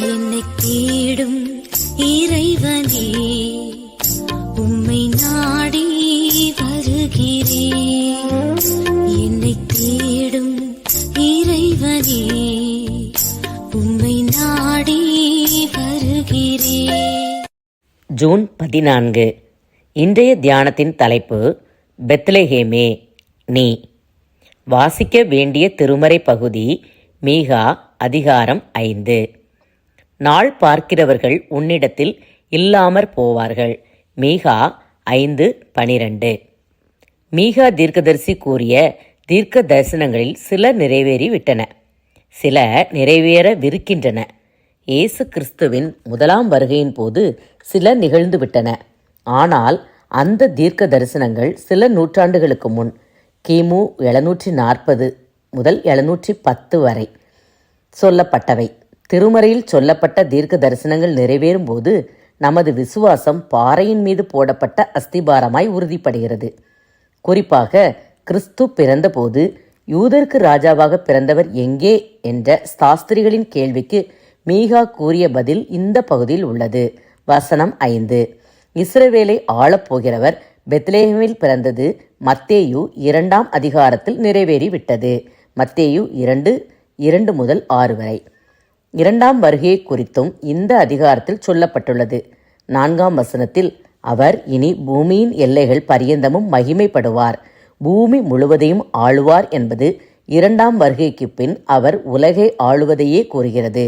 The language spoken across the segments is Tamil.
என்னை தேடும் இறைவனே உம்மை நாடி வருகிறேன் என்னை தேடும் இறைவனே உம்மை நாடி வருகிறேன் ஜூன் பதினான்கு. இன்றைய தியானத்தின் தலைப்பு பெத்லஹேமே நீ. வாசிக்க வேண்டிய திருமறை பகுதி மீகா அதிகாரம் ஐந்து. நாள் பார்க்கிறவர்கள் உன்னிடத்தில் இல்லாமற் போவார்கள். மீகா ஐந்து பனிரெண்டு. மீகா தீர்க்கதரிசி கூறிய தீர்க்க தரிசனங்களில் சில நிறைவேறி விட்டன சில நிறைவேறவிருக்கின்றன இயேசு கிறிஸ்துவின் முதலாம் வருகையின் போது சில நிகழ்ந்துவிட்டன. ஆனால் அந்த தீர்க்க தரிசனங்கள் சில நூற்றாண்டுகளுக்கு முன் கிமு எழுநூற்றி நாற்பது முதல் எழுநூற்றி பத்து வரை சொல்லப்பட்டவை. திருமறையில் சொல்லப்பட்ட தீர்க்க தரிசனங்கள் நிறைவேறும் போது நமது விசுவாசம் பாறையின் மீது போடப்பட்ட அஸ்திபாரமாய் உறுதிப்படுகிறது. குறிப்பாக கிறிஸ்து பிறந்தபோது யூதருக்கு ராஜாவாக பிறந்தவர் எங்கே என்ற சாஸ்திரிகளின் கேள்விக்கு மீகா கூறிய பதில் இந்த பகுதியில் உள்ளது. வசனம் ஐந்து. இஸ்ரவேலை ஆளப்போகிறவர் பெத்லேஹமில் பிறந்தது மத்தேயு இரண்டாம் அதிகாரத்தில் நிறைவேறிவிட்டது. மத்தேயு இரண்டு இரண்டு முதல் ஆறு வரை. இரண்டாம் வருகையை குறித்தும் இந்த அதிகாரத்தில் சொல்லப்பட்டுள்ளது. நான்காம் வசனத்தில் அவர் இனி பூமியின் எல்லைகள் பரியந்தமும் மகிமைப்படுவார். பூமி முழுவதையும் ஆளுவார் என்பது இரண்டாம் வருகைக்கு பின் அவர் உலகை ஆளுவதையே கூறுகிறது.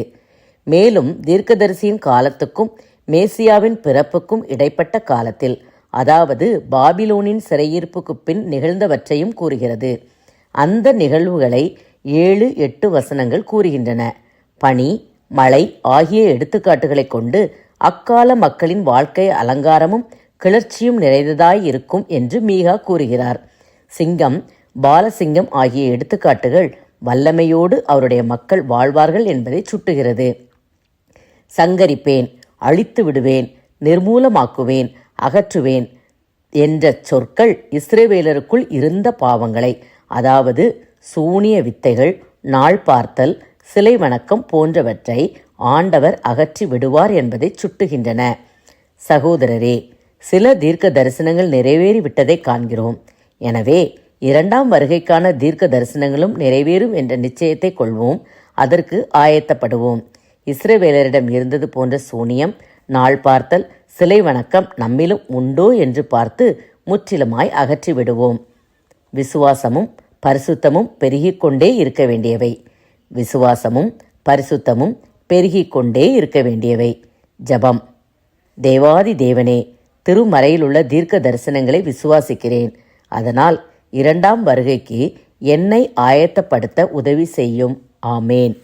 மேலும் தீர்க்கதரிசியின் காலத்துக்கும் மேசியாவின் பிறப்புக்கும் இடைப்பட்ட காலத்தில் அதாவது பாபிலோனின் சிறையிருப்புக்கு பின் நிகழ்ந்தவற்றையும் கூறுகிறது. அந்த நிகழ்வுகளை ஏழு எட்டு வசனங்கள் கூறுகின்றன. பனி மழை ஆகிய எடுத்துக்காட்டுகளை கொண்டு அக்கால மக்களின் வாழ்க்கை அலங்காரமும் கிளர்ச்சியும் நிறைந்ததாய் இருக்கும் என்று மீகா கூறுகிறார். சிங்கம் பாலசிங்கம் ஆகிய எடுத்துக்காட்டுகள் வல்லமையோடு அவருடைய மக்கள் வாழ்வார்கள் என்பதை சுட்டுகிறது. சங்கரிப்பேன் அழித்து விடுவேன் நிர்மூலமாக்குவேன் அகற்றுவேன் என்ற சொற்கள் இஸ்ரேவேலருக்குள் இருந்த பாவங்களை அதாவது சூனிய வித்தைகள் நாள் பார்த்தல் சிலை வணக்கம் போன்றவற்றை ஆண்டவர் அகற்றி விடுவார் என்பதை சுட்டுகின்றன. சகோதரரே சில தீர்க்க தரிசனங்கள் நிறைவேறிவிட்டதை காண்கிறோம். எனவே இரண்டாம் வருகைக்கான தீர்க்க தரிசனங்களும் நிறைவேறும் என்ற நிச்சயத்தை கொள்வோம். அதற்கு ஆயத்தப்படுவோம். இஸ்ரவேலரிடம் இருந்தது போன்ற சூனியம் நாள் பார்த்தல் சிலை வணக்கம் நம்மிலும் உண்டோ என்று பார்த்து முற்றிலுமாய் அகற்றி விடுவோம் விசுவாசமும் பரிசுத்தமும் பெருகிக்கொண்டே இருக்க வேண்டியவை. விசுவாசமும் பரிசுத்தமும் பெருகிக் கொண்டே இருக்க வேண்டியவை. ஜபம். தேவாதி தேவனே திருமறையிலுள்ள தீர்க்க தரிசனங்களை விசுவாசிக்கிறேன். அதனால் இரண்டாம் வருகைக்கு என்னை ஆயத்தப்படுத்த உதவி செய்யும். ஆமேன்.